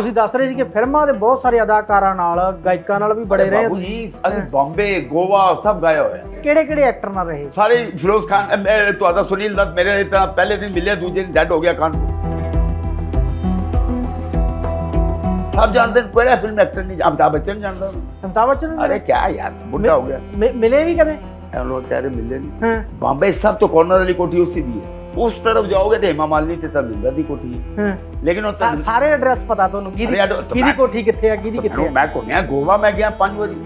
ਤੁਸੀਂ ਦੱਸ ਰਹੇ ਸੀ ਕਿ ਫਿਲਮਾਂ ਦੇ ਬਹੁਤ ਸਾਰੇ ਅਦਾਕਾਰਾਂ ਨਾਲ ਗਾਇਕਾਂ ਨਾਲ ਵੀ ਬੜੇ ਰਹੇ ਹੋ ਬਾਬੂ ਤੁਸੀਂ। ਜੀ ਅਸੀਂ ਬੰਬੇ ਗੋਵਾ ਸਭ ਗਏ ਹੋਏ ਹਾਂ। ਕਿਹੜੇ ਕਿਹੜੇ ਐਕਟਰ ਨਾਲ ਰਹੇ? ਸਾਰੇ ਫਿਰੋਜ਼ ਖਾਨ ਅਹ, ਮੈਂ ਤੁਹਾਡਾ ਸੁਨੀਲ ਦੱਤ ਮੇਰੇ ਤਾਂ ਪਹਿਲੇ ਦਿਨ ਮਿਲਿਆ ਦੂਜੇ ਦਿਨ ਡੈਡ ਹੋ ਗਿਆ ਖਾਨ। ਸਭ ਜਾਣਦੇ ਨੇ ਕਿਹੜਾ ਫਿਲਮ ਐਕਟਰ ਨਹੀਂ ਅਮਿਤਾਭ ਬੱਚਨ ਜਾਣਦਾ। ਅਮਿਤਾਭ ਬੱਚਨ ਨੂੰ ਅਰੇ ਕਿਆ ਯਾਰ ਬੁੱਢਾ ਹੋ ਗਿਆ। ਮਿ- ਮਿਲੇ ਵੀ ਕਦੇ? ਇਹ ਲੋग ਕਹਿ ਰਹੇ ਮਿਲੇ ਨਹੀਂ ਹਾਂ। ਬੰਬੇ ਸਭ ਤੋਂ ਕਾਰਨਰ ਵਾਲੀ ਕੋਠੀ ਉਸੇ ਦੀ ਹੈ। ਉਸ ਤਰਫ ਜਾਓਗੇ ਤੇ ਹੇਮਾ ਮਾਲਿਨੀ ਤੇ ਧਰਮਿੰਦਰ ਦੀ ਕੋਠੀ ਹੈ। ਹਾਂ। ਲੇਕਿਨ ਉਹ ਸਾਰੇ ਐਡਰੈਸ ਪਤਾ ਤੁਹਾਨੂੰ। ਕਿਹਦੀ ਕਿਹਦੀ ਕੋਠੀ ਕਿੱਥੇ ਆ ਕਿਹਦੀ ਕਿੱਥੇ ਮੈਂ ਘੁੰਮਿਆ ਗੋਵਾ ਮੈਂ ਗਿਆ ਪੰਜ ਵਾਰੀ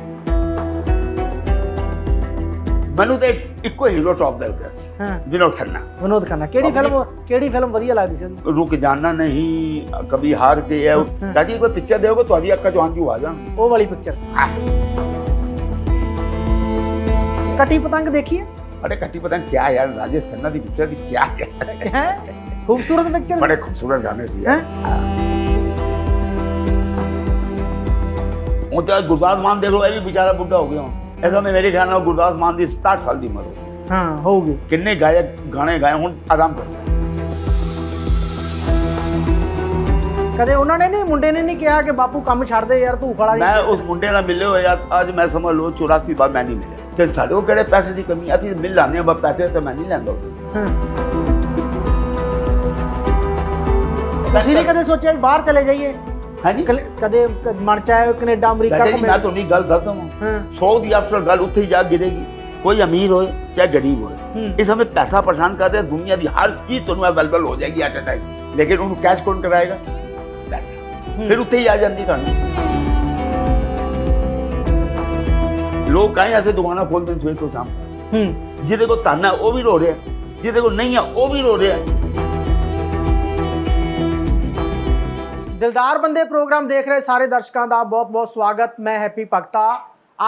ਮੈਨੂੰ ਤੇ ਇੱਕੋ ਹੀਰੋ ਟੌਪ ਦਾ ਲੱਗਦਾ ਸੀ ਹਾਂ। ਵਿਨੋਦ ਖੰਨਾ। ਵਿਨੋਦ ਖੰਨਾ ਕਿਹੜੀ ਫਿਲਮ ਕਿਹੜੀ ਫਿਲਮ ਵਧੀਆ ਲੱਗਦੀ ਸੀ? ਰੁਕ ਜਾਣਾ ਨਹੀਂ ਕभी ਹਾਰ ਕੇ ਹੈ। ਕਾਜੀ ਕੋਈ ਪਿਕਚਰ ਦੇਓਗੇ ਤੁਹਾਡੀ ਅੱਖਾਂ ਚੋਂ ਆਂਸੂ ਆ ਜਾਣ ਉਹ ਵਾਲੀ ਪਿਕਚਰ ਕਟੀ ਪਤੰਗ ਦੇਖੀ ਹੈ? अरे कटी पता नहीं क्या यार राजेश खन्ना की पिक्चर की क्या है ਹੈ ਖੂਬਸੂਰਤ ਪਿਕਚਰ बड़े खूबसूरत गाने दिए हैं? वो तो गुरदास मान देख लो ये भी बेचारा बुढ़ा हो गया हूं। ऐसा में मेरे ख्याल ਨਾਲ ਗੁਰਦਾਸ ਮਾਨ ਦੀ 67 ਸਾਲ ਦੀ ਉਮਰ ਹੋ ਗਈ ਹਾਂ ਹੋਊਗੀ ਕਿੰਨੇ ਗਾਇਕ ਗਾਣੇ ਗਾਏ ਹੁਣ ਆਰਾਮ ਕਰ ਕਦੇ ਉਹਨਾਂ ਨੇ ਨਹੀਂ ਮੁੰਡੇ ਨੇ ਨਹੀਂ ਕਿਹਾ ਕਿ ਬਾਪੂ ਕੰਮ ਛੱਡ ਦੇ ਯਾਰ ਧੂਫ ਵਾਲਾ ਮੈਂ ਉਸ ਮੁੰਡੇ ਨਾਲ ਮਿਲੇ ਹੋਏ ਆ ਅੱਜ ਮੈਂ ਸਮਝ ਲਓ 84 ਬਾਅਦ ਮੈਂ ਨਹੀਂ ਮਿਲਿਆ ਤੇ ਸਾਡੇ ਕੋਲ ਕਿਹੜੇ ਪੈਸੇ ਦੀ ਕਮੀ ਆ? ਅਸੀਂ ਮਿਲ ਲਾਉਂਦੇ ਆ ਬਸ ਪੈਸੇ ਤਾਂ ਮੈਂ ਨਹੀਂ ਲੈਂਦਾ। ਤੁਸੀਂ ਨਹੀਂ ਕਦੇ ਸੋਚਿਆ ਵੀ ਬਾਹਰ ਚਲੇ ਜਾਈਏ? ਹਾਂਜੀ। ਕਲ- ਕਦੇ ਕ- ਮਨ ਚ ਆਇਆ ਕੈਨੇਡਾ ਅਮਰੀਕਾ ਚਾਚਾ ਜੀ ਘੁੰਮੇ। ਮੈਂ ਤੁਹਾਨੂੰ ਗੱਲ ਦੱਸਦਾ ਹਾਂ ਹਾਂ। 100 ਦੀ ਅਫਸਰ ਗੱਲ ਉੱਥੇ ਹੀ ਜਾ ਗਿਰੇਗੀ। ਕੋਈ ਅਮੀਰ ਹੋਏ ਚਾਹੇ ਗਰੀਬ ਹੋਏ। ਹੂੰ। ਇਸ ਸਮੇਂ ਪੈਸਾ ਪਰੇਸ਼ਾਨ ਕਰ ਰਿਹਾ ਦੁਨੀਆ ਦੀ ਹਰ ਚੀਜ਼ ਤੁਹਾਨੂੰ ਅਵੇਲੇਬਲ ਹੋ ਜਾਏਗੀ ਐਟ ਅ ਟਾਈਮ ਲੇਕਿਨ ਉਹਨੂੰ ਕੈਸ਼ ਕੌਣ ਕਰਾਏਗਾ? ਪੈਸਾ। ਫਿਰ ਉੱਥੇ ਹੀ ਆ ਜਾਂਦੀ ਤੁਹਾਨੂੰ। ਲੋਕ ਕਾਹੇ ਐਸੇ ਦੁਕਾਨਾਂ ਖੋਲਦੇ ਨੇ ਸਵੇਰ ਤੋਂ ਸ਼ਾਮ। ਹੂੰ। ਜਿਹਦੇ ਕੋਲ ਧਨ ਹੈ ਉਹ ਵੀ ਰੋ ਰਿਹਾ। ਜਿਹਦੇ ਕੋਲ ਨਹੀਂ ਹੈ ਉਹ ਵੀ ਰੋ ਰਿਹਾ। ਦਿਲਦਾਰ ਬੰਦੇ ਪ੍ਰੋਗਰਾਮ ਦੇਖ ਰਹੇ ਸਾਰੇ ਦਰਸ਼ਕਾਂ ਦਾ ਬਹੁਤ-ਬਹੁਤ ਸਵਾਗਤ। ਮੈਂ ਹੈਪੀ ਭਗਤਾ।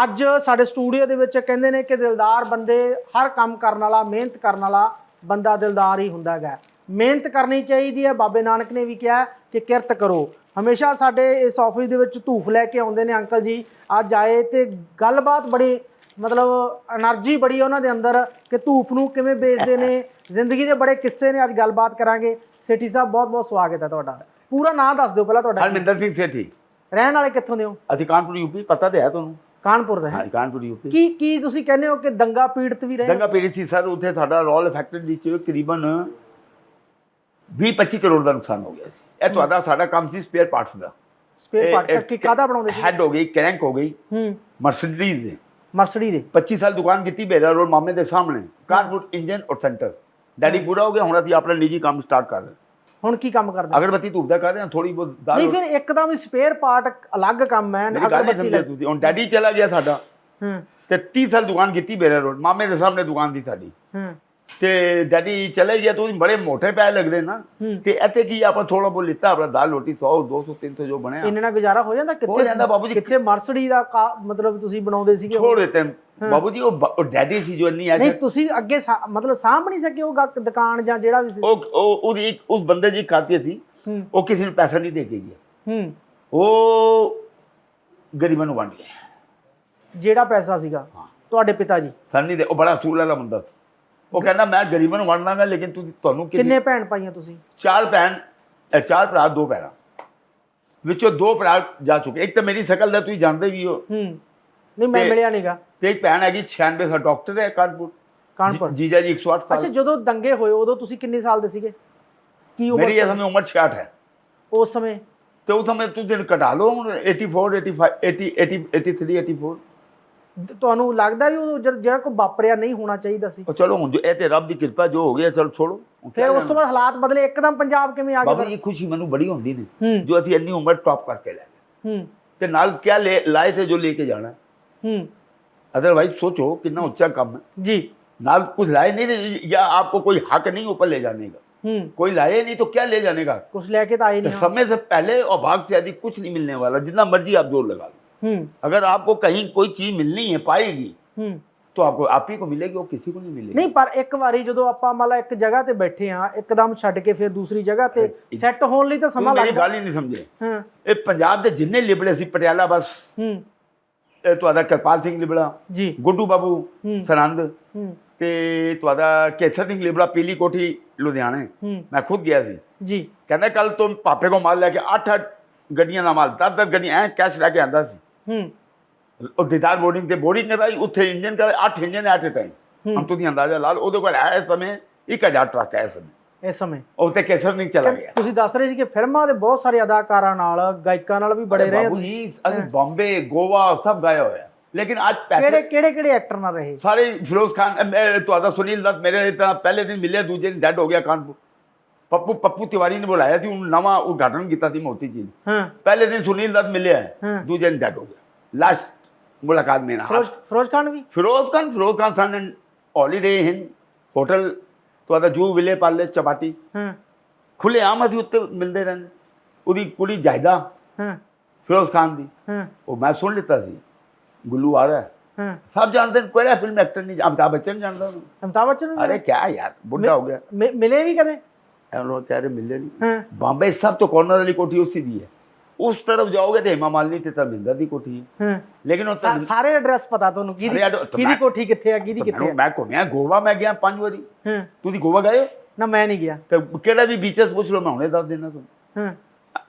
ਅੱਜ ਸਾਡੇ ਸਟੂਡੀਓ ਦੇ ਵਿੱਚ ਕਹਿੰਦੇ ਨੇ ਕਿ ਦਿਲਦਾਰ ਬੰਦੇ ਹਰ ਕੰਮ ਕਰਨ ਵਾਲਾ ਮਿਹਨਤ ਕਰਨ ਵਾਲਾ ਬੰਦਾ ਦਿਲਦਾਰ ਹੀ ਹੁੰਦਾ ਹੈਗਾ। ਮਿਹਨਤ ਕਰਨੀ ਚਾਹੀਦੀ ਹੈ। ਬਾਬੇ ਨਾਨਕ ਨੇ ਵੀ ਕਿਹਾ ਕਿ ਕਿਰਤ ਕਰੋ। ਹਮੇਸ਼ਾ ਸਾਡੇ ਇਸ ਆਫਿਸ ਦੇ ਵਿੱਚ ਧੂਫ ਲੈ ਕੇ ਆਉਂਦੇ ਨੇ ਅੰਕਲ ਜੀ। ਅੱਜ ਆਏ ਤੇ ਗੱਲਬਾਤ ਬੜੀ ਮਤਲਬ એનર્ਜੀ ਬੜੀ ਉਹਨਾਂ ਦੇ ਅੰਦਰ ਕਿ ਧੂਫ ਨੂੰ ਕਿਵੇਂ ਵੇਚਦੇ ਨੇ। ਜ਼ਿੰਦਗੀ ਦੇ ਬੜੇ ਕਿੱਸੇ ਨੇ ਅੱਜ ਗੱਲਬਾਤ ਕਰਾਂਗੇ। ਸੇਠੀ ਸਾਹਿਬ ਬਹੁਤ ਬਹੁਤ ਸਵਾਗਤ ਹੈ ਤੁਹਾਡਾ। ਪੂਰਾ ਨਾਮ ਦੱਸ ਦਿਓ ਪਹਿਲਾਂ ਤੁਹਾਡਾ ਹਰਮਿੰਦਰ ਸਿੰਘ ਸੇਠੀ। ਰਹਿਣ ਵਾਲੇ ਕਿੱਥੋਂ ਦੇ ਹੋ? ਅਸੀਂ ਕਾਨਪੁਰ ਯੂਪੀ ਪਤਾ ਤੇ ਹੈ ਤੁਹਾਨੂੰ। ਕਾਨਪੁਰ ਦਾ। ਹੈ ਕਾਨਪੁਰ ਯੂਪੀ। ਕੀ ਕੀ ਤੁਸੀਂ ਕਹਿੰਦੇ ਹੋ ਕਿ ਦੰਗਾ ਪੀੜਤ ਵੀ ਰਹੇ ਦੰਗਾ ਪੀੜਤ ਸੀ ਸਰ ਉੱਥੇ ਸਾਡਾ ਰੋਲ ਅਫੈਕਟਡ ਵਿੱਚ ਕਰੀਬਨ 20 25 ਕਰੋੜ ਦਾ ਨੁਕਸਾਨ ਹੋ ਗਿਆ ਸੀ। ਇਹ ਤੁਹਾਡਾ ਸਾਡਾ ਕੰਮ ਸੀ ਸਪੇਅਰ ਪਾਰਟਸ ਦਾ। ਸਪੇਅਰ ਪਾਰਟ ਕਰਕੇ ਕਾਦਾ ਬਣਾਉਂਦੇ ਸੀ? ਹੈਡ ਹੋ ਗਈ ਕ੍ਰੈਂਕ ਹੋ ਗਈ। ਹੂੰ। ਮਰਸੀਡੀਜ਼ ਦੇ। ਮਰਸਡੀ ਦੇ। 25 ਸਾਲ ਦੁਕਾਨ ਕੀਤੀ ਬੇਰਾ ਰੋਡ ਮਾਮੇ ਦੇ ਸਾਹਮਣੇ। ਕਾਨਪੁਰ ਇੰਜਨ ਔਰ ਸੈਂਟਰ ਡੈਡੀ ਪੂਰਾ ਹੋ ਗਿਆ ਹੁਣ ਅਸੀਂ ਆਪਣਾ ਨਿੱਜੀ ਕੰਮ ਸਟਾਰਟ ਕਰ ਰਹੇ ਹੁਣ ਕੀ ਕੰਮ ਕਰਦੇ? ਅਗਰਬੱਤੀ ਧੂਪ ਦਾ ਕਰ ਰਹੇ ਹਾਂ ਥੋੜੀ ਬਹੁਤ ਦਾਲ ਨਹੀਂ ਫਿਰ ਇੱਕਦਮ ਹੀ ਸਪੇਅਰ ਪਾਰਟ ਅਲੱਗ ਕੰਮ ਹੈ ਅਗਰਬੱਤੀ ਲੱਗ- ਤੁਸੀਂ। ਹੁਣ ਡੈਡੀ ਚਲਾ ਗਿਆ ਸਾਡਾ। ਹੂੰ। ਤੇ 30 ਸਾਲ ਦੁਕਾਨ ਕੀਤੀ ਬੇਰਾ ਰੋਡ। ਮਾਮੇ ਦੇ ਸਾਹਮਣੇ ਦੁਕਾਨ ਸੀ ਸਾਡੀ। ਹੂੰ। ਤੇ ਡੈਡੀ ਚਲੇ ਗਿਆ ਤਾਂ ਬੜੇ ਮੋਟੇ ਪੈਸੇ ਲੱਗਦੇ ਨਾ। ਹੂੰ। ਤੇ ਇੱਥੇ ਕੀ ਆਪਾਂ ਥੋੜਾ ਬਹੁਤ ਲਿੱਤਾ ਆਪਣਾ ਦਾਲ ਰੋਟੀ 100 200 300 ਜੋ ਬਣਿਆ। ਇੰਨੇ ਨਾਲ ਗੁਜ਼ਾਰਾ ਹੋ ਜਾਂਦਾ ਕਿੱਥੇ ਜਾਂਦਾ ਬਾਬੂ ਜੀ। ਕਿੱਥੇ ਮਰਸਡੀ ਦਾ ਮਤਲਬ ਤੁਸੀਂ ਬਣਾਉਂਦੇ ਸੀਗੇ ਛੋੜ ਦਿੱਤੇ। ਬਾਬੂ ਜੀ ਉਹ ਬ- ਡੈਡੀ ਸੀ ਜੋ ਨਹੀਂ ਐਸੇ ਤੁਸੀਂ ਅੱਗੇ ਮਤਲਬ ਸਾਂਭ ਨਹੀਂ ਸਕੇ ਉਹ ਦੁਕਾਨ ਜਾਂ ਜਿਹੜਾ ਵੀ ਸੀ। ਉਹ ਉਹ ਉਹਦੀ ਇੱਕ ਉਸ ਬੰਦੇ ਦੀ ਖਾਤੀ ਸੀ। ਹੂੰ। ਉਹ ਕਿਸੇ ਨੂੰ ਪੈਸਾ ਨਹੀਂ ਦੇ ਕੇ ਗਿਆ। ਹੂੰ। ਉਹ ਗਰੀਬਾਂ ਨੂੰ ਵੰਡ ਗਿਆ ਜਿਹੜਾ ਪੈਸਾ ਸੀਗਾ। ਹਾਂ। ਤੁਹਾਡੇ ਪਿਤਾ ਜੀ? ਸਾਨੂੰ ਨਹੀਂ ਦੇ ਉਹ ਬੜਾ ਅਸੂਲ ਵਾਲਾ ਬੰਦਾ ਸੀ। ਉਹ ਕਹਿੰਦਾ ਮੈਂ ਗਰੀਬਾਂ ਨੂੰ ਵੰਡ ਦਾਂਗਾ ਲੇਕਿਨ ਤੁਸੀਂ ਤੁਹਾਨੂੰ ਕਿਸੇ ਕਿੰਨੇ ਭੈਣ ਭਾਈਆਂ ਤੁਸੀਂ? ਚਾਰ ਭੈਣ ਅ, ਚਾਰ ਭਰਾ ਦੋ ਭੈਣਾਂ। ਵਿੱਚੋਂ ਦੋ ਭਰਾ ਜਾ ਚੁੱਕੇ। ਇੱਕ ਤਾਂ ਮੇਰੀ ਸ਼ਕਲ ਦਾ ਤੁਸੀਂ ਜਾਣਦੇ ਵੀ ਹੋ। ਹੂੰ। ਨਹੀਂ ਮੈਂ ਤੇ- ਮਿਲਿਆ ਨਹੀਂਗਾ ਤੇ ਇੱਕ ਭੈਣ ਹੈਗੀ 96 ਸਾਲ ਡਾਕਟਰ ਹੈ ਕਾਨਪੁਰ। ਕਾਨਪੁਰ? ਜੀ- ਜੀਜਾ ਜੀ 108 ਅੱਛਾ ਸਾਲ। ਜਦੋਂ ਦੰਗੇ ਹੋਏ ਉਦੋਂ ਤੁਸੀਂ ਕਿੰਨੇ ਸਾਲ ਦੇ ਸੀਗੇ? ਕੀ ਉਮਰ ਮੇਰੀ ਇਸ ਸਮੇਂ ਉਮਰ 66 ਹੈ। ਉਸ ਸਮੇਂ? ਤੇ ਉਹ ਸਮੇਂ ਤੁਸੀਂ ਘਟਾ ਲਓ ਹੁਣ 84 85 80 80 83 84 ਦ- ਤੁਹਾਨੂੰ ਲੱਗਦਾ ਵੀ ਉਹ ਜਦ- ਜਿਹੜਾ ਕੋਈ ਵਾਪਰਿਆ ਨਹੀਂ ਹੋਣਾ ਚਾਹੀਦਾ ਸੀ ਉਹ ਚਲੋ ਹੁਣ ਜੋ ਇਹ ਤੇ ਰੱਬ ਦੀ ਕਿਰਪਾ ਜੋ ਹੋ ਗਿਆ ਚਲ ਛੋੜੋ ਹੁਣ ਫਿਰ ਕਿਆ ਉਸ ਤੋਂ ਬਾਅਦ ਹਾਲਾਤ ਬਦਲੇ ਇੱਕਦਮ ਪੰਜਾਬ ਕਿਵੇਂ ਆ ਬਾਬਾ ਗਿਆ ਜੀ ਖੁਸ਼ੀ ਮੈਨੂੰ ਬੜੀ ਹੁੰਦੀ ਨੇ ਹੂੰ ਜੋ ਅਸੀਂ ਇੰਨੀ ਉਮਰ ਟੌਪ ਕਰਕੇ ਲੈ ਗਏ ਹੂੰ ਤੇ ਨਾਲ ਕਿਆ ਲੈ ਲਾਏ ਥੇ ਜੋ ਲੈ ਕੇ ਜਾਣਾ ਹੂੰ अदरवाइज सोचो कितना ऊंचा काम है ਜੀ नाल कुछ लाए नहीं थे या आपको कोई हक नहीं ऊपर ले जाने का ਹੂੰ कोई लाए नहीं तो क्या ले जाने का ਕੁਛ ਲੈ ਕੇ ਤਾਂ ਆਏ तो ਨਹੀਂ समय से पहले और भाग से अधिक कुछ नहीं मिलने वाला जितना मर्जी आप जोर लगा लो ਹੂੰ अगर आपको कहीं कोई चीज मिलनी है पाएगी ਹੂੰ तो आपको आप ही को मिलेगी और किसी को नहीं मिलेगी ਨਹੀਂ ਪਰ ਇੱਕ ਵਾਰੀ ਜਦੋਂ ਆਪਾਂ ਮੰਨ ਲਾ ਇੱਕ ਜਗ੍ਹਾ ਤੇ ਬੈਠੇ ਆ ਇੱਕਦਮ ਛੱਡ ਕੇ ਫਿਰ ਦੂਸਰੀ ਜਗ੍ਹਾ ਤੇ ਸੈੱਟ ਹੋਣ ਲਈ ਤਾਂ तुम ਸਮਾਂ मेरी ਲੱਗਦਾ गल ही नहीं समझे ਹਾਂ ਇਹ ਪੰਜਾਬ ਦੇ ਜਿੰਨੇ ਲਿਬੜੇ ਸੀ ਪਟਿਆਲਾ ਬਸ ਹੂੰ ਇਹ ਤੁਹਾਡਾ ਕਿਰਪਾਲ ਸਿੰਘ ਲਿਬੜਾ ਜੀ ਗੁੱਡੂ ਬਾਬੂ ਹੂੰ ਸਰੰਦ ਹੂੰ ਤੇ ਤੁਹਾਡਾ ਕੇਸਰ ਸਿੰਘ ਲਿਬੜਾ ਪੀਲੀ ਕੋਠੀ ਲੁਧਿਆਣੇ ਹੂੰ ਮੈਂ ਖੁਦ ਗਿਆ ਸੀ ਜੀ ਕਹਿੰਦਾ ਕੱਲ ਤੁਮ ਪਾਪੇ ਕੋ ਮਾਲ ਲੈ ਕੇ 8 8 ਗੱਡੀਆਂ ਦਾ ਮਾਲ ਦਸ ਦਸ ਗੱਡੀਆਂ ਐ ਕੈਸ਼ ਲੈ ਕੇ ਆਂਦਾ ਸੀ ਹੂੰ। ਉਹ ਦੀਦਾਰ ਬੋਰਡਿੰਗ ਤੇ ਬੋਰਡਿੰਗ ਕਰਾਈ ਉੱਥੇ ਇੰਜਨ ਕਰਾਈ ਅੱਠ ਇੰਜਨ ਐਟ ਅ ਟਾਈਮ ਹੂੰ। ਹੁਣ ਤੁਸੀਂ ਅੰਦਾਜ਼ਾ ਲਾ ਲਓ ਉਹਦੇ ਕੋਲ ਹੈ ਇਸ ਸਮੇਂ 1000 ਟਰੱਕ ਹੈ ਇਸ ਸਮੇਂ। ਇਸ ਸਮੇਂ। ਉਹ ਤੇ ਕੇਸਰ ਨਹੀਂ ਚਲਾ ਗਿਆ। ਤੁਸੀਂ ਦੱਸ ਰਹੇ ਸੀ ਕਿ ਫਿਲਮਾਂ ਦੇ ਬਹੁਤ ਸਾਰੇ ਅਦਾਕਾਰਾਂ ਨਾਲ ਗਾਇਕਾਂ ਨਾਲ ਵੀ ਬੜੇ ਰਹੇ ਬਾਬੂ ਜੀ ਅਸੀਂ। ਬੰਬੇ ਗੋਵਾ ਸਭ ਗਏ ਹੋਏ ਆ। ਲੇਕਿਨ ਅੱਜ ਕਿਹੜੇ ਕਿਹੜੇ ਕਿਹੜੇ ਐਕਟਰ ਨਾਲ ਰਹੇ? ਸਾਰੇ ਫਿਰੋਜ਼ ਖਾਨ ਤੁਹਾਡਾ ਸੁਨੀਲ ਦੱਤ ਮੇਰੇ ਤਾਂ ਪਹਿਲੇ ਦਿਨ ਮਿਲਿਆ ਦੂਜੇ ਦਿਨ ਡੈਡ ਹੋ ਗਿਆ ਕਾਨਪੁਰ। ਪੱਪੂ ਪੱਪੂ ਤਿਵਾਰੀ ਨੇ ਬੁਲਾਇਆ ਸੀ ਉਹਨੂੰ ਨਵਾਂ ਉਦਘਾਟਨ ਕੀਤਾ ਸੀ ਮੋਤੀ ਜੀ ਨੇ ਪਹਿਲੇ ਦਿਨ ਸੁਨੀਲ ਦੱਤ ਮਿਲਿਆ ਦੂਜੇ ਦਿਨ ਡੈਡ ਹੋ ਗਿਆ ਲਾਸਟ ਮੁਲਾਕਾਤ ਮੇਰਾ ਫਿਰੋਜ਼ ਫਿਰੋਜ਼ ਖਾਨ ਵੀ ਫਿਰੋਜ਼ ਖਾਨ ਫਿਰੋਜ਼ ਖਾਨ ਸਾਨ ਨੇ ਹੌਲੀਡੇ ਹਿੰ ਹੋਟਲ ਤੋਂ ਆਦਾ ਜੂ ਵਿਲੇ ਪਾਲੇ ਚਪਾਟੀ ਹੂੰ ਖੁੱਲੇ ਆਮ ਅਸੀਂ ਉੱਤੇ ਮਿਲਦੇ ਰਹਿੰਦੇ ਉਹਦੀ ਕੁੜੀ ਜਾਇਦਾ ਹੂੰ ਫਿਰੋਜ਼ ਖਾਨ ਦੀ ਹੂੰ ਉਹ ਮੈਂ ਸੁਣ ਲਿੱਤਾ ਸੀ ਗੁੱਲੂ ਆ ਰਿਹਾ ਸਭ ਜਾਣਦੇ ਨੇ ਕੋਈ ਫਿਲਮ ਐਕਟਰ ਨਹੀਂ ਅਮਿਤਾਭ ਬੱਚਨ ਜਾਣਦਾ ਅਮਿਤਾਭ ਬੱਚਨ ਅਰੇ ਕਿਆ ਯਾਰ ਬੁੱਢਾ ਹੋ ਗਿਆ ਮਿਲੇ ਵੀ ਕਦੇ लोग कह रहे मिले नहीं ਹਾਂ बॉम्बे सब तो कॉर्नर वाली कोठी उसी दी है उस तरफ जाओगे तो हेमा मालिनी ते तमिंदर दी कोठी है ਹਾਂ लेकिन वो ਸਾ- ਸਾਰੇ ਐਡਰੈਸ ਪਤਾ ਤੁਹਾਨੂੰ ਕਿਹਦੀ ਅਰੇ ਯਾਰ, ਕਿਹਦੀ ਮੈਂ- ਕੋਠੀ ਕਿੱਥੇ ਆ ਕਿਹਦੀ ਕਿੱਥੇ मैं ਆ मैं घूमया गोवा मैं गया पांच बारी ਹਾਂ ਤੁਸੀਂ ਗੋਵਾ ਗਏ ਹੋ? ਨਾ ਮੈਂ ਨਹੀਂ ਗਿਆ ਤੇ ਕਿਹੜਾ ਵੀ ਬੀਚਸ ਪੁੱਛ ਲਓ ਮੈਂ ਹੁਣੇ ਦੱਸ ਦੇਣਾ ਤੁਹਾਨੂੰ ਹਾਂ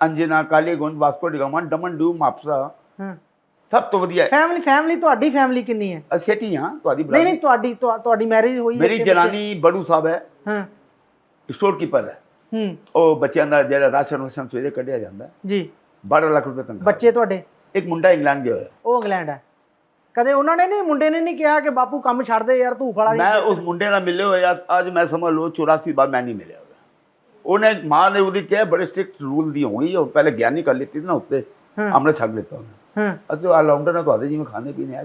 ਅੰਜਨਾ ਕਾਲੀ ਗੁੰਡ ਵਾਸਕੋ ਡਿਗਾਮਾ ਡਮਨ ਡੂ ਮਾਪਸਾ ਹਾਂ ਸਭ ਤੋਂ ਵਧੀਆ ਹੈ ਫੈਮਿਲੀ ਫੈਮਿਲੀ ਤੁਹਾਡੀ ਫੈਮਿਲੀ ਕਿੰਨੀ ਹੈ ਅਸੇਟੀ ਹਾਂ ਤੁਹਾਡੀ ਨਹੀਂ brother। ਨਹੀਂ ਤੁਹਾਡੀ ਤੁਹਾ- ਤੁਹਾਡੀ ਮੈਰਿਜ ਹੋਈ ਹੈ ਮੇਰੀ ਕਿ ਜਨਾਨੀ ਬੜੂ ਸਾਹਿਬ ਹੈ ਬੱਚੇ? ਹਾਂ ਸਟੋਰ ਕੀਪਰ ਹੈ। ਹੂੰ। ਉਹ ਬੱਚਿਆਂ ਦਾ ਜਿਹੜਾ ਰਾਸ਼ਨ ਵਸ਼ਨ ਸਵੇਰੇ ਕੱਢਿਆ ਜਾਂਦਾ। ਜੀ। 12 ਲੱਖ ਰੁਪਏ ਤਨਖਾਹ। ਬੱਚੇ ਤੁਹਾਡੇ? ਇੱਕ ਮੁੰਡਾ ਇੰਗਲੈਂਡ ਗਿਆ ਹੋਇਆ। ਉਹ ਇੰਗਲੈਂਡ ਹੈ। ਕਦੇ ਉਹਨਾਂ ਨੇ ਨਹੀਂ ਮੁੰਡੇ ਨੇ ਨਹੀਂ ਕਿਹਾ ਕਿ ਬਾਪੂ ਕੰਮ ਛੱਡ ਦੇ ਯਾਰ ਧੂਫ ਵਾਲਾ ਮੈਂ ਉਸ ਮੁੰਡੇ ਨਾਲ ਮਿਲਿਆ ਹੋਇਆ ਅੱਜ ਮੈਂ ਸਮਝ ਲਓ 84 ਬਾਅਦ ਮੈਂ ਨਹੀਂ ਮਿਲਿਆ ਉਹਨੇ ਮਾਂ ਨੇ ਉਹਦੀ ਕਿਹਾ ਬੜੇ ਸਟ੍ਰਿਕਟ ਰੂਲ ਦੀ ਹੋਈ ਉਹ ਪਹਿਲੇ ਗਿਆਨੀ ਕਰ ਲਿੱਤੀ ਨਾ ਉੱਤੇ। ਹਮਨੇ ਛੱਡ ਲਿੱਤਾ ਉਹਨੇ। ਹਾਂ। ਅਸੀਂ ਆ ਲਾਉਂਡਰ ਨਾਲ ਤੁਹਾਡੇ ਜਿਵੇਂ ਖਾਣੇ ਪੀਣੇ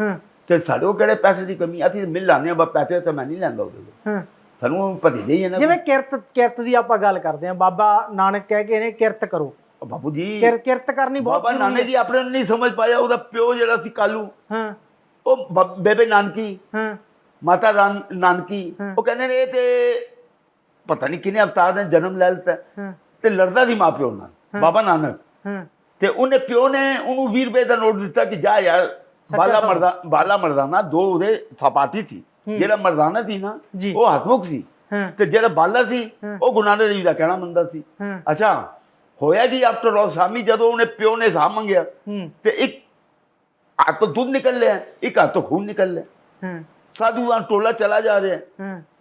ਹਾਂ। ਤੇ ਸਾਡੇ ਕੋਲ ਕਿਹੜੇ ਪੈਸੇ ਦੀ ਕਮੀ ਅਸੀਂ ਮਿਲ ਲਾਉਂਦੇ ਆ ਬਸ ਪੈਸੇ ਤਾਂ ਮੈਂ ਨਹੀਂ ਲੈਂਦਾ ਉਹਦੇ ਕੋਲ। ਹਾਂ। ਸਾਨੂੰ ਭਤੀਜੇ ਹੀ ਹੈ ਨਾ ਜਿਵੇਂ ਕਿਰਤ ਕਿਰਤ ਦੀ ਆਪਾਂ ਗੱਲ ਕਰਦੇ ਹਾਂ ਬਾਬਾ ਨਾਨਕ ਕਹਿ ਕੇ ਨੇ ਕਿਰਤ ਕਰੋ। ਬਾਪੂ ਜੀ ਕਿਰ ਕਿਰਤ ਕਰਨੀ ਬਹੁਤ ਬਾਬਾ ਜ਼ਰੂਰੀ ਨਾਨਕ ਜੀ ਆਪਣੇ ਨੂੰ ਨਹੀਂ ਸਮਝ ਪਾਇਆ ਉਹਦਾ ਪਿਓ ਜਿਹੜਾ ਸੀ ਕਾਲੂ। ਹਾਂ। ਉਹ ਬ- ਬੇਬੇ ਨਾਨਕੀ। ਹਾਂ। ਮਾਤਾ ਰਾਨ ਨਾਨਕੀ। ਹਾਂ। ਉਹ ਕਹਿੰਦੇ ਨੇ ਇਹ ਤੇ ਪਤਾ ਨਹੀਂ ਕਿਨੇ ਅਵਤਾਰ ਨੇ ਜਨਮ ਲੈ ਲਿੱਤਾ। ਹਾਂ। ਤੇ ਲੜਦਾ ਸੀ ਮਾਂ ਪਿਓ ਨਾਲ ਬਾਬਾ ਨਾਨਕ। ਹਾਂ। ਤੇ ਉਹਨੇ ਪਿਓ ਨੇ ਉਹਨੂੰ 20 ਰੁਪਏ ਦਾ ਨੋਟ ਦਿੱਤਾ ਕਿ ਜਾ ਯਾਰ ਬਾਲਾ ਸੌਦਾ। ਮਰਦਾ ਬਾਲਾ ਮਰਦਾਨਾ ਦੋ ਉਹਦੇ ਸਪਾਟੀ ਸੀ। ਜਿਹੜਾ ਮਰਦਾਨਾ ਸੀ ਨਾ। ਉਹ ਹਸਮੁਖ ਸੀ। ਤੇ ਜਿਹੜਾ ਬਾਲਾ ਸੀ। ਉਹ ਗੁਨਾਹ ਦੇ ਕਹਿਣਾ ਮੰਨਦਾ ਸੀ। ਅੱਛਾ ਹੋਇਆ ਜੀ ਆਫਟਰ ਆਲ ਸ਼ਾਮੀ ਜਦੋਂ ਉਹਨੇ ਪਿਓ ਨੇ ਸਾਹ ਮੰਗਿਆ ਤੇ ਇੱਕ ਹੱਥ ਤੋਂ ਦੁੱਧ ਨਿਕਲ ਲਿਆ ਇੱਕ ਹੱਥ ਤੋਂ ਖੂਨ ਨਿਕਲ ਲਿਆ। ਸਾਧੂ ਦਾ ਟੋਲਾ ਚਲਾ ਜਾ ਰਿਹਾ।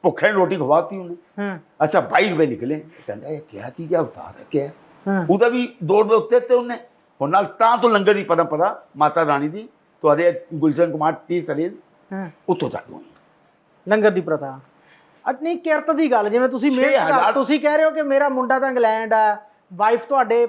ਭੁੱਖੇ ਰੋਟੀ ਖਵਾਤੀ ਉਹਨੇ। ਅੱਛਾ 22 ਰੁਪਏ ਨਿਕਲੇ। ਕਹਿੰਦਾ ਇਹ ਕਿਆ ਚੀਜ਼ ਹੈ ਉਤਾਰ ਹੈ। ਕਿਆ ਉਹਦਾ ਵੀ ਦੋ ਰੁਪਏ ਉੱਤੇ ਤੇ ਉਹਨੇ। ਹੁਣ ਨਾਲ ਤਾਂ ਤੋਂ ਲੰਗਰ ਦੀ ਪਤਾ ਪਤਾ ਮਾਤਾ ਰਾਣੀ ਦੀ ਤੁਹਾਡੇ ਗੁਲਸ਼ਨ ਕੁਮਾਰ ਟੀ ਸਰੀਰ ਉੱਥੋਂ ਹੋਈ। ਲੰਗਰ ਦੀ ਪ੍ਰਥਾ। ਅੱਜ ਨਹੀਂ ਕਿਰਤ ਦੀ ਗੱਲ ਜਿਵੇਂ ਤੁਸੀਂ ਮਿਹਨਤ ਤੁਸੀਂ ਕਹਿ ਰਹੇ ਹੋ ਕਿ ਮੇਰਾ ਮੁੰਡਾ ਤਾਂ ਇੰਗਲੈਂਡ ਆ ਵਾਈਫ ਤੁਹਾਡੇ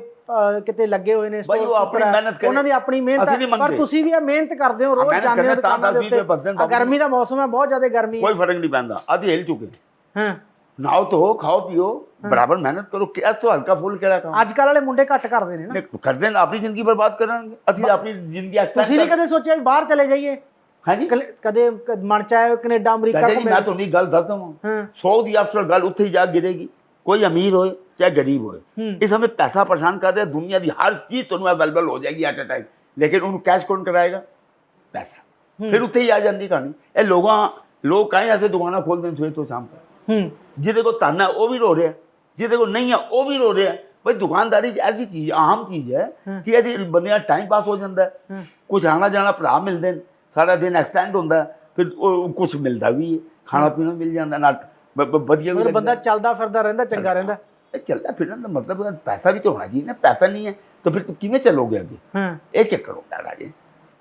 ਕਿਤੇ ਲੱਗੇ ਹੋਏ ਨੇ ਬਾਈ, ਉਹ ਆਪਣੀ ਮਿਹਨਤ ਕਰੇ। ਉਹਨਾਂ ਦੀ ਆਪਣੀ ਮਿਹਨਤ ਅਸੀਂ ਪਰ। ਤੁਸੀਂ ਵੀ ਇਹ ਮਿਹਨਤ ਕਰਦੇ ਹੋ ਰੋਜ਼ ਜਾਂਦੇ ਹੋ ਤਾਂ ਦੁਕਾਨਾਂ ਦੇ ਉੱਤੇ। ਗਰਮੀ ਦਾ ਮੌਸਮ ਹੈ ਬਹੁਤ ਜ਼ਿਆਦਾ ਗਰਮੀ ਹੈ ਕੋਈ ਫ਼ਰਕ ਨਹੀਂ ਪੈਂਦਾ। ਆਦੀ ਹਿਲ ਚੁੱਕੇ। ਹਾਂ। ਨਾਓ ਧੋ ਖਾਓ ਪੀਓ। ਬਰਾਬਰ ਮਿਹਨਤ ਕਰੋ। ਕਿ ਇਸ ਤੋਂ ਹਲਕਾ ਫੁੱਲ ਕਿਹੜਾ ਕੰਮ? ਅੱਜ ਕੱਲ ਵਾਲੇ ਮੁੰਡੇ ਘੱਟ ਕਰਦੇ ਨੇ ਨਾ। ਕਰਦੇ ਨੇ ਆਪਣੀ ਜ਼ਿੰਦਗੀ ਬਰਬਾਦ ਕਰਾਂਗੇ। ਅਸੀਂ ਆਪਣੀ ਜ਼ਿੰਦਗੀ ਤੁਸੀਂ ਨਹੀਂ ਕਦੇ ਸੋਚਿਆ ਬਾਹਰ ਚਲੇ ਜਾਈਏ? ਹਾਂਜੀ? ਕਦੇ ਕ- ਮਨ ਚ ਆਇਆ ਕੈਨੇਡਾ ਅਮਰੀਕਾ ਚਾਚਾ ਜੀ ਘੁੰਮੇ? ਮੈਂ ਤੁਹਾਨੂੰ ਇੱਕ ਗੱਲ ਦੱਸਦਾ ਹਾਂ ਹਾਂ। ਸੌ ਦੀ ਆਫਟਰ ਗੱਲ ਉੱਥੇ ਹੀ ਜਾ ਗਿਰੇਗੀ। ਕੋਈ ਅਮੀਰ ਹੋਏ ਚਾਹੇ ਗਰੀਬ ਹੋਏ। ਹੂੰ। ਇਸ ਸਮੇਂ ਪੈਸਾ ਪਰੇਸ਼ਾਨ ਕਰ ਰਿਹਾ ਦੁਨੀਆ ਦੀ ਹਰ ਚੀਜ਼ ਤੁਹਾਨੂੰ ਅਵੇਲੇਬਲ ਹੋ ਜਾਏਗੀ ਐਟ ਅ ਟਾਈਮ ਲੇਕਿਨ ਉਹਨੂੰ ਕੈਸ਼ ਕੌਣ ਕਰਾਏਗਾ? ਪੈਸਾ। ਫਿਰ ਉੱਥੇ ਹੀ ਆ ਜਾਂਦੀ ਕਹਾਣੀ। ਇਹ ਲੋਕਾਂ ਲੋਕ ਕਾਹੇ ਐਸੇ ਦੁਕਾਨਾਂ ਖੋਲਦੇ ਨੇ ਸਵੇਰ ਤੋਂ ਸ਼ਾਮ ਤੱਕ। ਹੂੰ। ਜਿਹਦੇ ਕੋਲ ਧਨ ਹੈ ਉਹ ਵੀ ਰੋ ਰਿਹਾ। ਜਿਹਦੇ ਕੋਲ ਨਹੀਂ ਹੈ ਉਹ ਵੀ ਰੋ ਰਿਹਾ। ਬਈ ਦੁਕਾਨਦਾਰੀ 'ਚ ਐਸੀ ਚੀਜ਼ ਆਮ ਚੀਜ਼ ਹੈ। ਕਿ ਇਹਦੀ ਬੰਦਿਆਂ ਟਾਈਮ ਪਾਸ ਹੋ ਜਾਂਦਾ ਹੈ। ਹੂੰ। ਕੁਝ ਆਣਾ ਜਾਣਾ ਭਰਾ ਮਿਲਦੇ ਨੇ। ਸਾਰਾ ਦਿਨ ਐਕਸਟੈਂਡ ਹੁੰਦਾ ਫਿਰ ਉਹ ਕੁਝ ਮਿਲਦਾ ਵੀ ਹੈ ਖਾਣਾ ਪੀਣਾ ਮਿਲ ਜਾਂਦਾ ਬ- ਵਧੀਆ ਵੀ ਬੰਦਾ ਚੱਲਦਾ ਫਿਰਦਾ ਰਹਿੰਦਾ ਚੰਗਾ ਰਹਿੰਦਾ। ਇਹ ਚੱਲਦਾ ਫਿਰਨ ਦਾ ਮਤਲਬ ਪੈਸਾ ਵੀ ਤਾਂ ਹੋਣਾ ਚਾਹੀਦਾ ਨਾ ਪੈਸਾ ਨਹੀਂ ਹੈ ਤਾਂ ਫਿਰ ਤੂੰ ਕਿਵੇਂ ਚੱਲੋਗੇ ਅੱਗੇ? ਹਾਂ। ਇਹ ਚੱਕਰ ਹੁੰਦਾ ਰਾਜੇ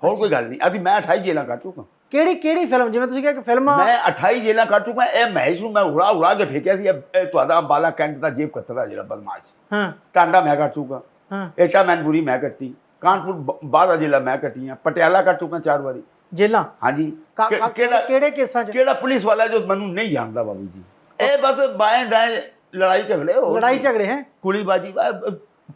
ਹੋਰ ਕੋਈ ਗੱਲ ਨਹੀਂ ਅਭੀ ਮੈਂ 28 ਜੇਲਾਂ ਕੱਟ ਚੁੱਕਾ। ਕਿਹੜੀ ਕਿਹੜੀ ਫਿਲਮ ਜਿਵੇਂ ਤੁਸੀਂ ਕਿਹਾ ਕਿ ਫਿਲਮ ਮੈਂ 28 ਜੇਲਾਂ ਕੱਟ ਚੁੱਕਾ ਇਹ ਮਹਿਸ਼ ਨੂੰ ਮੈਂ ਉੜਾ ਉੜਾ ਕੇ ਫੇਕਿਆ ਸੀ ਇਹ ਤੁਹਾਡਾ ਅੰਬਾਲਾ ਕੈਂਟ ਦਾ ਜੇਬ ਕਤਰਾ ਜਿਹੜਾ ਬਦਮਾਸ਼। ਹਾਂ। ਟਾਂਡਾ ਮੈਂ ਕੱਟ ਚੁੱਕਾ। ਹਾਂ। ਏਟਾ ਮੈਨਪੁਰੀ ਮੈਂ ਕੱਟੀ। ਕਾਨਪੁਰ ਬ- ਬਾਰ੍ਹਾਂ ਜ਼ਿਲ੍ਹਾ ਮੈਂ ਕੱਟੀਆਂ ਪਟਿਆਲਾ ਕੱਟ ਚੁੱਕਾ ਚਾਰ ਵਾਰੀ। ਜੇਲਾਂ? ਹਾਂਜੀ। ਕਾ- ਕਾ- ਕਿਹੜੇ ਕੇਸਾਂ 'ਚ? ਕਿਹੜਾ ਪੁਲਿਸ ਵਾਲਾ ਹੈ ਜੋ ਮੈਨੂੰ ਨਹੀਂ ਜਾਣਦਾ ਬਾਬੂ ਜੀ। ਇਹ ਬਸ ਬਾਏ ਦਾਏ ਲੜਾਈ ਝਗੜੇ ਹੋ ਲੜਾਈ ਝਗੜੇ ਹੈ? ਕੁਲੀ ਬਾਜੀ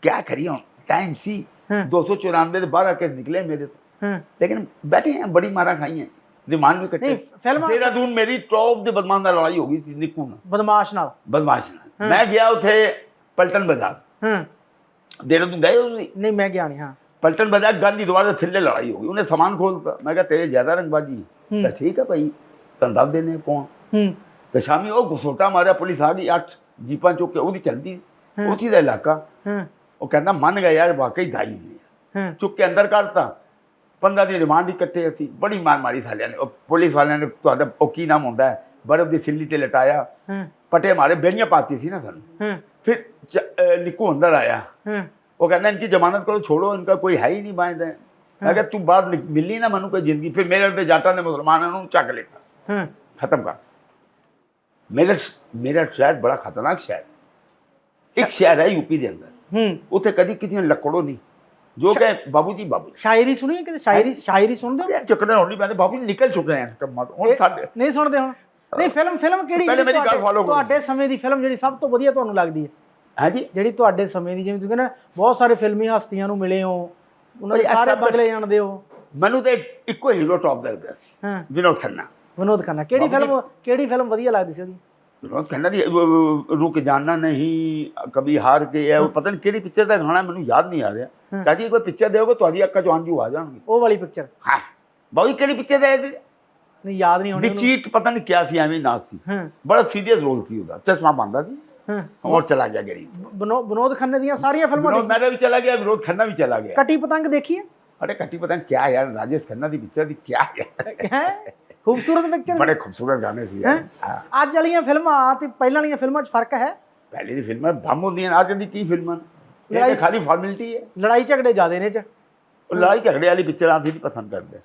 ਕੀ ਕਰੀਏ ਟਾਈਮ ਸੀ। ਹਾਂ। 294 ਦੇ 12 ਕੇਸ ਨਿਕਲੇ ਮੇਰੇ ਤੋਂ। ਹੂੰ। लेकिन बैठे हैं बड़ी मारा खाई हैं रिमांड में कटे नहीं, फिल्म- देहरादून मेरी टॉप द बदमाश ਨਾਲ ਲੜਾਈ ਹੋ ਗਈ ਸੀ ਨਿੱਕੂ ਨਾਲ। ਬਦਮਾਸ਼ ਨਾਲ? ਬਦਮਾਸ਼ ਨਾਲ। ਮੈਂ ਗਿਆ ਉਥੇ ਪਲਟਨ ਬਾਜ਼ਾਰ। ਹੂੰ। ਦੇਹਰਾਦੂਨ ਗਏ ਹੋ ਤੁਸੀਂ? ਨਹੀਂ ਮੈਂ ਗਿਆ ਨਹੀਂ ਹਾਂ। ਪਲਟਨ ਬਾਜ਼ਾਰ ਗਾਂਧੀ ਦੁਆਰ ਦੇ ਥੱਲੇ ਲੜਾਈ ਹੋ ਗਈ ਉਹਨੇ ਸਾਮਾਨ ਖੋਲਤਾ ਮੈਂ ਕਿਹਾ ਤੇਰੇ ਜ਼ਿਆਦਾ ਰੰਗਬਾਜੀ ਹੈ ਹੂੰ। ਤਾਂ ਠੀਕ ਹੈ ਭਾਈ ਤੁਹਾਨੂੰ ਦੱਸ ਦੇਣੇ ਕੌਣ ਹੂੰ ਤੇ ਸ਼ਾਮੀ ਉਹ ਘਸੋਟਾ ਮਾਰਿਆ ਪੁਲਿਸ ਆ ਗਈ ਅੱਠ ਜੀਪਾਂ ਚੁੱਕ ਕੇ ਉਹਦੀ ਚਲਦੀ ਹੂੰ। ਉੱਥੀ ਦਾ ਇਲਾਕਾ ਹਾਂ ਉਹ ਕਹਿੰਦਾ ਮੰਨ ਗਿਆ ਯਾਰ ਵਾਕਈ ਦਾਈ ਨੇ ਹੂੰ ਚੁੱਕ ਕੇ ਅੰਦਰ ਕਰਤਾ 15 ਦੀ ਰਿਮਾਂਡ ਹੀ ਕੱਟੇ ਅਸੀਂ ਬੜੀ ਮਾਰ ਮਾਰੀ ਸਾਲਿਆਂ ਨੇ ਉਹ ਪੁਲਿਸ ਵਾਲਿਆਂ ਨੇ ਤੁਹਾਡਾ ਉਹ ਕੀ ਨਾਮ ਹੁੰਦਾ ਹੈ ਬਰਫ਼ ਦੀ ਸਿੱਲੀ ਤੇ ਲਟਾਇਆ ਹੂੰ ਪਟੇ ਮਾਰੇ ਬੇੜੀਆਂ ਪਾਤੀ ਸੀ ਨਾ ਸਾਨੂੰ ਹੂੰ फिर च- अ, निक्कू अंदर आया ਹੂੰ वो कहता इनकी जमानत करो छोड़ो इनका कोई है ही नहीं बायद है अगर तू बाहर निक- मिली ना मनु कोई जिंदगी फिर मेरे अंदर जाता ने मुसलमान है चक लेता ਹੂੰ खत्म कर मेरा मेरा शहर बड़ा खतरनाक शहर है। एक शहर है यूपी के अंदर ਹੂੰ उसे कभी किसी ने लकड़ो नहीं जो कहे बाबू जी बाबू ਸ਼ਾਇਰੀ ਸੁਣੀ ਹੈ ਕਿਤੇ ਸ਼ਾਇਰੀ ਸ਼ਾਇਰੀ ਸੁਣਦੇ ਹੋ यार चुकने होनी मैंने बाबू जी निकल चुके हैं इसका मत और ਇਹ- साढ़े ਨਹੀਂ ਸੁਣਦੇ ਹੁਣ ਨਹੀਂ ਫਿਲਮ ਫਿਲਮ ਕਿਹੜੀ ਪਹਿਲੇ ਜਿਹੜੀ ਮੇਰੀ ਗੱਲ ਤੁਹਾਡੇ- follow ਕਰੋ। ਤੁਹਾਡੇ ਸਮੇਂ ਦੀ ਫਿਲਮ ਜਿਹੜੀ ਸਭ ਤੋਂ ਵਧੀਆ ਤੁਹਾਨੂੰ ਲੱਗਦੀ ਹੈ ਹਾਂਜੀ? ਜਿਹੜੀ ਤੁਹਾਡੇ ਸਮੇਂ ਦੀ ਜਿਵੇਂ ਤੁਸੀਂ ਕਹਿੰਦੇ ਬਹੁਤ ਸਾਰੇ ਫਿਲਮੀ ਹਸਤੀਆਂ ਨੂੰ ਮਿਲੇ ਹੋ। ਉਹਨਾਂ ਦੇ ਸਾਰੇ ਬਗਲੇ ਜਾਣਦੇ ਹੋ। ਮੈਨੂੰ ਤੇ ਇੱਕੋ ਹੀਰੋ ਟੌਪ ਦਾ ਲੱਗਦਾ ਸੀ ਹਾਂ। ਵਿਨੋਦ ਖੰਨਾ। ਵਿਨੋਦ ਖੰਨਾ। ਕਿਹੜੀ ਫਿਲਮ ਕਿਹੜੀ ਫਿਲਮ ਵਧੀਆ ਲੱਗਦੀ ਸੀ ਉਹਦੀ? ਵਿਨੋਦ ਖੰਨਾ ਦੀ ਰੁਕ ਜਾਣਾ ਨਹੀਂ ਕਦੀ ਹਾਰ ਕੇ ਹੈ। ਉਹ ਪਤਾ ਨਹੀਂ ਕਿਹੜੀ ਪਿਕਚਰ ਦਾ ਗਾਣਾ ਮੈਨੂੰ ਯਾਦ ਨਹੀਂ ਆ ਰਿਹਾ। ਚਾਚੀ ਕੋਈ ਪਿਕਚਰ ਦਿਓਗੇ? ਤੁਹਾਡੀ ਅੱਖਾਂ ਚੋਂ ਹੰਝੂ ਆ ਜਾਣਗੇ। ਉਹ ਵਾਲੀ ਪਿਕਚਰ ਹਾਂ। ਬਾਈ ਕਿਹੜੀ ਪਿਕਚਰ ਦਾ ਇਹਦੀ ਨਹੀਂ ਯਾਦ ਨਹੀਂ ਆਉਂਦੀ ਚੀਟ ਪਤਾ ਨਹੀਂ ਕਿਆ ਸੀ ਐਵੇਂ ਨਾ ਸੀ। ਬੜਾ ਸੀਰੀਅਸ ਰੋਲ ਸੀ ਉਹਦਾ। ਚਸ਼ਮਾ ਪਾਉਂਦਾ ਸੀ। ਹਾਂ। ਔਰ ਚਲਾ ਗਿਆ ਗਰੀਬ। ਵਿਨੋ- ਵਿਨੋਦ ਖੰਨੇ ਦੀਆਂ ਸਾਰੀਆਂ ਫਿਲਮਾਂ ਵਿਨੋਦ ਮੈਦਾ ਵੀ ਚਲਾ ਗਿਆ ਵਿਨੋਦ ਖੰਨਾ ਵੀ ਚਲਾ ਗਿਆ। ਦੇਖੀ- ਕਟੀ ਪਤੰਗ ਦੇਖੀ ਹੈ? ਅਰੇ ਕੱਟੀ ਪਤਾ ਨਹੀਂ ਕਿਆ ਯਾਰ ਰਾਜੇਸ਼ ਖੰਨਾ ਦੀ ਪਿਕਚਰ ਦੀ ਕਿਆ ਹੈ ਹੈ? ਖੂਬਸੂਰਤ ਪਿਕਚਰ ਬੜੇ ਖੂਬਸੂਰਤ ਗਾਣੇ ਸੀ ਯਾਰ। ਅੱਜ ਵਾਲੀਆਂ ਫਿਲਮਾਂ ਤੇ ਪਹਿਲਾਂ ਵਾਲੀਆਂ ਫਿਲਮਾਂ 'ਚ ਫ਼ਰਕ ਹੈ? ਪਹਿਲੇ ਦੀ ਫਿਲਮਾਂ ਬੰਮ ਹੁੰਦੀਆਂ ਅੱਜ ਦੀ ਕੀ ਫਿਲਮਾਂ? ਇਹ ਖਾਲੀ ਫਾਰਮੈਲਿਟੀ ਹੈ। ਲੜਾਈ ਝਗੜੇ ਜ਼ਿਆਦੇ ਨੇ 'ਚ। ਉਹ ਲੜਾਈ ਝਗੜੇ ਵਾਲੀ ਪਿਕਚਰਾਂ ਅਸੀਂ ਨਹੀਂ ਪਸੰਦ ਕਰਦੇ।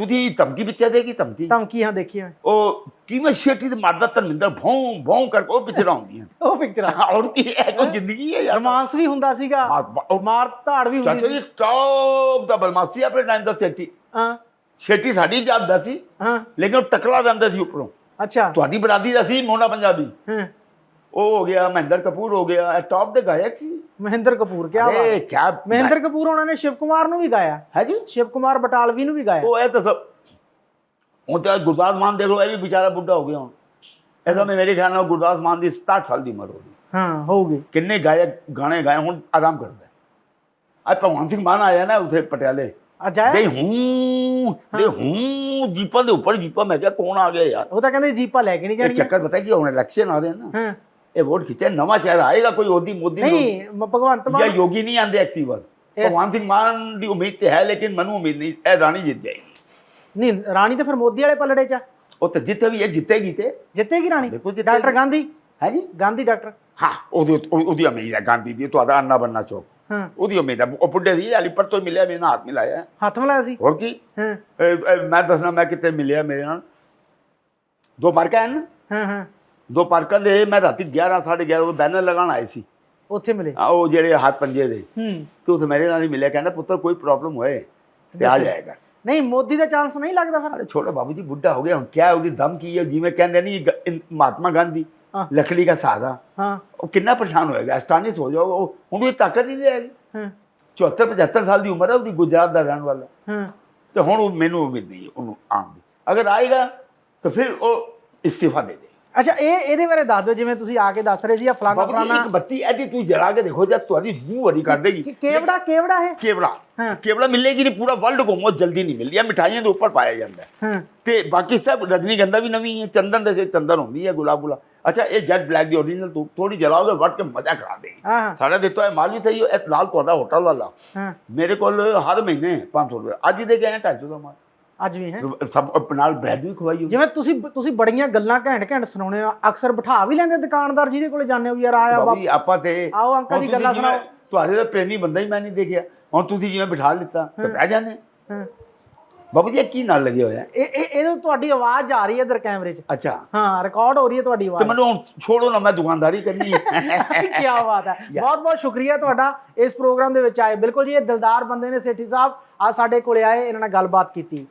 ਹਾਂ ਤੁਸੀਂ ਧਮਕੀ ਪਿਕਚਰ ਦੇਖੀ ਧਮਕੀ? ਧਮਕੀ ਹਾਂ ਦੇਖੀ ਹੈ ਉਹ ਕਿਵੇਂ ਛੇਟੀ ਤੇ ਮਾਰਦਾ ਧਰਮਿੰਦਰ? ਭੌਂ ਭੌਂ ਕਰਕੇ ਉਹ ਪਿਕਚਰਾਂ ਹੁੰਦੀਆਂ ਉਹ ਪਿਕਚਰਾਂ ਔਰ ਕੀ ਹੈ? ਕੋਈ ਜ਼ਿੰਦਗੀ ਹੈ ਯਾਰ। ਰੋਮਾਂਸ ਵੀ ਹੁੰਦਾ ਸੀਗਾ। ਉਹ ਮਾਰ ਧਾੜ ਵੀ ਹੁੰਦੀ ਚਾਚਾ ਸੀ। ਜੀ ਟੌਪ ਦਾ ਬਦਮਾਸ਼ੀ ਆਪਣੇ ਟਾਈਮ ਦਾ ਛੇਟੀ ਹਾਂ। ਛੇਟੀ ਸਾਡੀ ਜਾਂਦਾ ਸੀ। ਹਾਂ। ਲੇਕਿਨ ਉਹ ਟਕਲਾ ਜਾਂਦਾ ਸੀ ਉੱਪਰੋਂ। ਅੱਛਾ। ਤੁਹਾਡੀ ਬਰਾਦੀ ਦਾ ਸੀ ਮੋਨਾ ਪੰਜਾਬੀ। ਹਾਂ। ਉਹ ਹੋ ਗਿਆ ਮਹਿੰਦਰ ਕਪੂਰ ਹੋ ਗਿਆ ਇਹ ਟੌਪ ਦੇ ਗਾਇਕ ਸੀ। ਮਹਿੰਦਰ ਕਪੂਰ ਕੀ ਬਾਤ ਅਰੇ। ਕਿਆ ਮਹਿੰਦਰ ਕਪੂਰ ਉਹਨਾਂ ਨੇ ਸ਼ਿਵ ਕੁਮਾਰ ਨੂੰ ਵੀ ਗਾਇਆ। ਹੈ ਜੀ ਸ਼ਿਵ ਕੁਮਾਰ ਬਟਾਲਵੀ ਨੂੰ ਵੀ ਗਾਇਆ। ਉਹ ਇਹ ਤਾਂ ਸਭ ਉਹ ਤਾਂ ਗੁਰਦਾਸ ਮਾਨ ਦੇਖ ਲਓ ਇਹ ਵੀ ਵਿਚਾਰਾ ਬੁੱਢਾ ਹੋ ਗਿਆ ਹੁਣ। ਐਸਾ ਮੈਂ ਮੇਰੇ ਖਿਆਲ ਨਾਲ ਗੁਰਦਾਸ ਮਾਨ ਦੀ 67 ਸਾਲ ਦੀ ਉਮਰ ਹੋ ਗਈ। ਹਾਂ ਹੋਊਗੀ। ਕਿੰਨੇ ਗਾਇਕ ਗਾਣੇ ਗਾਏ ਹੁਣ ਆਰਾਮ ਕਰਦਾ ਅੱਜ ਭਗਵਾਨ ਸਿੰਘ ਮਾਨ ਆਇਆ ਨਾ ਉਥੇ ਪਟਿਆਲੇ। ਅਜਾਇਆ ਦੇ ਹੂੰ ਦੇ ਹੂੰ। ਜੀਪਾਂ ਦੇ ਉੱਪਰ ਜੀਪਾਂ। ਮੈਂ ਕਿਹਾ ਕੌਣ ਆ ਗਿਆ ਯਾਰ? ਉਹ ਤਾਂ ਕਹਿੰਦੇ ਜੀਪਾ ਲੈ ਕੇ ਨਹੀਂ ਜਾਣੀਆਂ ਚੱਕਰ ਪਤਾ ਕੀ ਹੁਣ ਇਲੈਕਸ਼ਨ ਆ ਰਹੇ ਨਾ। ਹਾਂ। ਇਹ ਵੋਟ ਖਿੱਚੇ ਨਵਾਂ ਚਿਹਰਾ ਆਏਗਾ ਕੋਈ ਉਹਦੀ ਮੋਦੀ ਨਹੀਂ ਭਗਵੰਤ ਜਾਂ ਮਾਨ ਯੋਗੀ ਨਹੀਂ ਆਂਦੇ ਐਕਟਿਵ ਸਿੰਘ ਮਾਨ ਦੀ ਉਮੀਦ ਤੇ ਹੈ ਲੇਕਿਨ ਮੈਨੂੰ ਉਮੀਦ ਨਹੀਂ ਇਹ ਰਾਣੀ ਜਿੱਤ ਜਾਏਗੀ ਨਹੀਂ ਰਾਣੀ ਤਾਂ ਫਿਰ ਮੋਦੀ ਵਾਲੇ ਪਲੜੇ ਚ। ਉਹ ਤਾਂ ਜਿੱਥੇ ਵੀ ਇਹ ਜਿੱਤੇਗੀ ਤੇ ਜਿੱਤੇਗੀ ਰਾਣੀ। ਡਾਕਟਰ ਗਾਂਧੀ ਹੈ ਜੀ ਗਾਂਧੀ ਡਾਕਟਰ ਹਾਂ ਉਹਦੀ ਉਹ- ਉਹਦੀ ਉਮੀਦ ਹੈ ਗਾਂਧੀ ਦੀ ਤੁਹਾਡਾ ਅੰਨਾ ਬੰਨਾ ਚੋ ਹਾਂ ਉਹਦੀ ਉਮੀਦ ਹੈ ਉਹ ਬੁੱਢੇ ਦੀ ਅਲੀਪੁਰ ਤੋਂ ਮਿਲਿਆ ਮੇਰੇ ਨਾਲ ਹੱਥ ਮਿਲਾਇਆ ਹੱਥ ਮਿਲਾਇਆ ਸੀ ਹੋਰ ਕੀ ਹਾਂ ਮੈਂ ਦੱਸਣਾ ਮੈਂ ਕਿਤੇ ਮਿਲਿਆ ਮੇਰੇ ਨਾਲ ਦੋ ਪਾਰਕਾਂ ਹਨ ਹਾਂ ਹਾਂ ਦੋ ਪਾਰਕਾਂ ਦੇ ਮੈਂ ਰਾਤੀ 11 11:30 ਉਹ ਬੈਨਰ ਲਗਾਉਣ ਆਏ ਸੀ। ਉੱਥੇ ਮਿਲੇ? ਆ ਉਹ ਜਿਹੜੇ ਹੱਥ ਪੰਜੇ ਦੇ। ਹੂੰ। ਤੇ ਉਸ ਮੇਰੇ ਨਾਲ ਹੀ ਮਿਲਿਆ ਕਹਿੰਦਾ ਪੁੱਤਰ ਕੋਈ ਪ੍ਰੋਬਲਮ ਹੋਏ ਤੇ ਆ ਜਾਏਗਾ। ਨਹੀਂ ਮੋਦੀ ਦਾ ਚਾਂਸ ਨਹੀਂ ਲੱਗਦਾ ਫਿਰ। ਅਰੇ ਛੋਟਾ ਬਾਬੂ ਜੀ ਬੁੱਢਾ ਹੋ ਗਿਆ ਹੁਣ ਕਿਆ ਉਹਦੀ ਦਮ ਕੀ ਹੈ? ਜਿਵੇਂ ਕਹਿੰਦੇ ਨਹੀਂ ਮਹਾਤਮਾ ਗਾਂਧੀ। ਲੱਕੜੀ ਦਾ ਸਹਾਰਾ ਹਾਂ। ਉਹ ਕਿੰਨਾ ਪਰੇਸ਼ਾਨ ਹੋਏਗਾ ਅਸਟਾਨਿਸ ਹੋ ਉਹ ਹੁਣ ਇਹ ਤਾਕਤ ਨਹੀਂ ਰਹੇਗੀ। ਹਾਂ। 74 75 ਸਾਲ ਦੀ ਉਮਰ ਹੈ ਉਹਦੀ ਗੁਜਰਾਤ ਦਾ ਰਹਿਣ ਵਾਲਾ। ਹਾਂ। ਤੇ ਹੁਣ ਉਹ ਮੈਨੂੰ ਉਮੀਦ ਨਹੀਂ ਉਹਨੂੰ ਆਉਣ ਦੀ। ਅਗਰ ਆਏਗਾ ਤਾਂ ਫਿਰ ਉਹ ਇਸਤੀਫਾ ਦੇ ਦੇ ਅੱਛਾ ਇਹ ਇਹਦੇ ਬਾਰੇ ਦੱਸ ਦਿਓ ਜਿਵੇਂ ਤੁਸੀਂ ਆ ਕੇ ਦੱਸ ਰਹੇ ਸੀ ਆ ਫਲਾਣਾ ਬਾਬੂ ਜੀ ਫਲਾਣਾ। ਇੱਕ ਬੱਤੀ ਐਦੀ ਤੂੰ ਜਲਾ ਕੇ ਦੇਖੋ ਜਦ ਤੁਹਾਡੀ ਮੂੰਹ ਵੜੀ ਕਰ ਦੇਗੀ। ਕਿ- ਕੇਵੜਾ ਕੇਵੜਾ ਹੈ ਕੇਵੜਾ। ਹਾਂ। ਕੇਵੜਾ ਮਿਲੇਗੀ ਨਹੀਂ ਪੂਰਾ ਵਰਲਡ ਘੁੰਮੋ ਜਲਦੀ ਨਹੀਂ ਮਿਲਦੀ ਇਹ ਮਿਠਾਈਆਂ ਦੇ ਉੱਪਰ ਪਾਇਆ ਜਾਂਦਾ। ਹੈ। ਹਾਂ ਤੇ ਬਾਕੀ ਸਭ ਰਜਨੀਗੰਧਾ ਵੀ ਨਵੀਂ ਹੈ ਚੰਦਨ ਦੇ ਚੰਦਨ ਹੁੰਦੀ ਹੈ ਗੁਲਾਬ ਗੁਲਾਬ ਅੱਛਾ ਇਹ ਜੈਟ ਬਲੈਕ ਦੀ ਓਰੀਜਨਲ ਤੂੰ ਥੋੜੀ ਜਲਾਓਗੇ ਵੱਟ ਕੇ ਮਜ਼ਾ ਕਰਾ ਦੇਗੀ ਹਾਂ ਹਾਂ, ਸਾਡਾ ਦਿੱਤਾ ਹੈ ਮਾਲ ਵੀ ਸਹੀ ਹੈ ਇਹ ਲਾਲ ਤੁਹਾਡਾ ਹੋਟਲ ਵਾਲਾ। ਹਾਂ। ਮੇਰੇ ਕੋਲ ਹਰ ਮਹੀਨੇ 500 ਰੁਪਏ। ਅੱਜ ਹੀ ਦੇ ਗਏ 250 ਦਾ ਮਾਲ। ਅੱਜ ਵੀ ਹੈ। ਸਭ ਨਾਲ ਬ੍ਰੈਡ ਵੀ ਖਵਾਈ ਹੋਈ। ਜਿਵੇਂ ਤੁਸੀਂ ਤੁਸੀਂ ਬੜੀਆਂ ਗੱਲਾਂ ਘੈਂਟ ਘੈਂਟ ਸੁਣਾਉਣੇ ਆ ਅਕਸਰ ਬਿਠਾ ਵੀ ਲੈਂਦੇ ਦੁਕਾਨਦਾਰ ਜਿਹਦੇ ਕੋਲੇ ਜਾਂਦੇ ਹੋ ਯਾਰ ਆਇਆ ਬਾਬੀ ਆਪਾਂ ਤੇ ਆਓ ਅੰਕਲ ਦੀ ਗੱਲਾਂ ਸੁਣਾਓ। ਤੁਹਾਡੇ ਦਾ ਪ੍ਰੇਮੀ ਬੰਦਾ ਹੀ ਮੈਂ ਨਹੀਂ ਦੇਖਿਆ। ਹੁਣ ਤੁਸੀਂ ਜਿਵੇਂ ਬਿਠਾ ਲਿੱਤਾ ਤੇ ਬਹਿ ਜਾਂਦੇ। ਹਾਂ। ਬਾਬੂ ਜੀ ਕੀ ਨਾਲ ਲੱਗੇ ਹੋਇਆ? ਇਹ ਇਹ ਇਹਦੇ ਤੋਂ ਤੁਹਾਡੀ ਆਵਾਜ਼ ਆ ਰਹੀ ਹੈ ਇਧਰ ਕੈਮਰੇ 'ਚ। ਅੱਛਾ। ਹਾਂ ਰਿਕਾਰਡ ਹੋ ਰਹੀ ਹੈ ਤੁਹਾਡੀ ਤੇ ਆਵਾਜ਼। ਮੈਨੂੰ ਹੁਣ ਛੋੜੋ ਨਾ ਮੈਂ ਦੁਕਾਨਦਾਰੀ ਕਰਨੀ ਹੈ। ਕੀ ਬਾਤ ਹੈ। ਬਹੁਤ ਬਹੁਤ ਸ਼ੁਕਰੀਆ ਤੁਹਾਡਾ ਇਸ ਪ੍ਰੋਗਰਾਮ ਦੇ ਵਿੱਚ ਆਏ। ਬਿਲਕੁਲ ਜੀ ਇਹ ਦਿਲਦਾਰ ਬੰਦੇ ਨੇ ਸੇਠੀ ਸਾਹਿਬ। ਆ ਸਾਡੇ ਕੋਲੇ ਆਏ ਇਹਨਾਂ ਨਾਲ ਗੱਲਬਾਤ ਕੀਤੀ।